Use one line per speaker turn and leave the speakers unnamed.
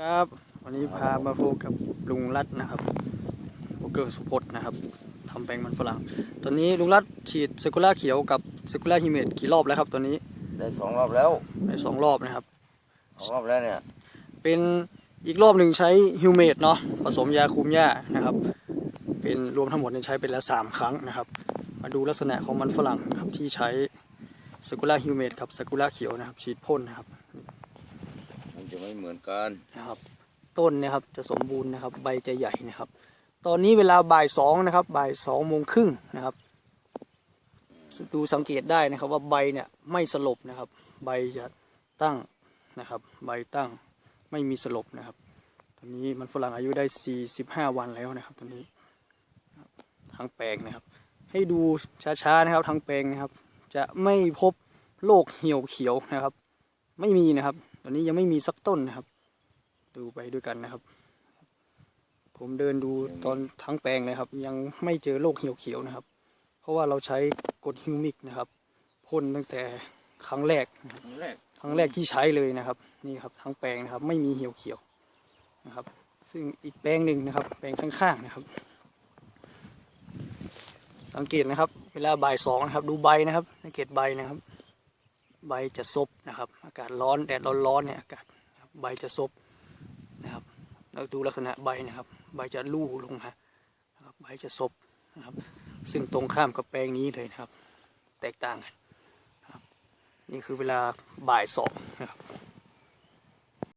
ครับ วันนี้พามาพบกับลุงรัตน์นะครับโบเกอร์สุพจน์นะครับทำแปลงมันฝรั่ง ตอนนี้ลุงรัตน์ฉีดเซกุล่าเขียวกับเซกุล่าฮิเมตกี่รอบแล้วครับตอนนี้
ได้สองรอบแล้ว
ไปสองรอบนะครับ
สองรอบแล้วเนี่ย
เป็นอีกรอบหนึ่งใช้ฮิวเมตเนาะผสมยาคุมหญ้านะครับ เป็นรวมทั้งหมดเนี่ยใช้เป็นแล้วสามครั้งนะครับ มาดูลักษณะของมันฝรั่งนะครับที่ใช้เซกุล่าฮิวเมตกับเซกุล่าเขียวนะครับฉีดพ่นนะครับ
มัน จะไม่เหมือนกัน
นะครับ ต้นนะครับจะสมบูรณ์นะครับ ใบจะใหญ่นะครับ ตอนนี้เวลาบ่ายสองนะครับ บ่ายสองโมงครึ่งนะครับ ดูสังเกตได้นะครับว่าใบเนี่ยไม่สลบนะครับ ใบจะตั้งนะครับ ใบตั้งไม่มีสลบนะครับ ตอนนี้มันฝรั่งอายุได้ 45 วันแล้วนะครับตอนนี้ทั้งแปลงนะครับ ให้ดูช้าๆนะครับทั้งแปลงนะครับ จะไม่พบโรคเหี่ยวเขียวนะครับ ไม่มีนะครับ ตอนนี้ยังไม่มีสักต้นนะครับ ดูไปด้วยกันนะครับ ผมเดินดูตอนทั้งแปลงเลยครับ ยังไม่เจอโรคเหี่ยวเขียวนะครับ เพราะว่าเราใช้กรดฮิวมิกนะครับพ่นตั้งแต่ครั้งแรก
ครั้งแรก
ครั้งแรกที่ใช้เลยนะครับ นี่ครับทั้งแปลงนะครับ ไม่มีเหี่ยวเขียวนะครับ ซึ่งอีกแปลงหนึ่งนะครับ แปลงข้างๆนะครับ สังเกตนะครับ เวลาบ่ายสองนะครับ ดูใบนะครับสังเกตใบนะครับ ใบจะซบนะครับ อากาศร้อนแดดร้อนๆเนี่ยอากาศใบจะซบนะครับแล้วดูลักษณะใบนะครับ ใบจะลู่ลงฮะนะครับใบจะซบนะครับ ซึ่งตรงข้ามกับแปลงนี้เลยนะครับ แตกต่างกันครับนี่คือเวลาบ่ายสองนะครับ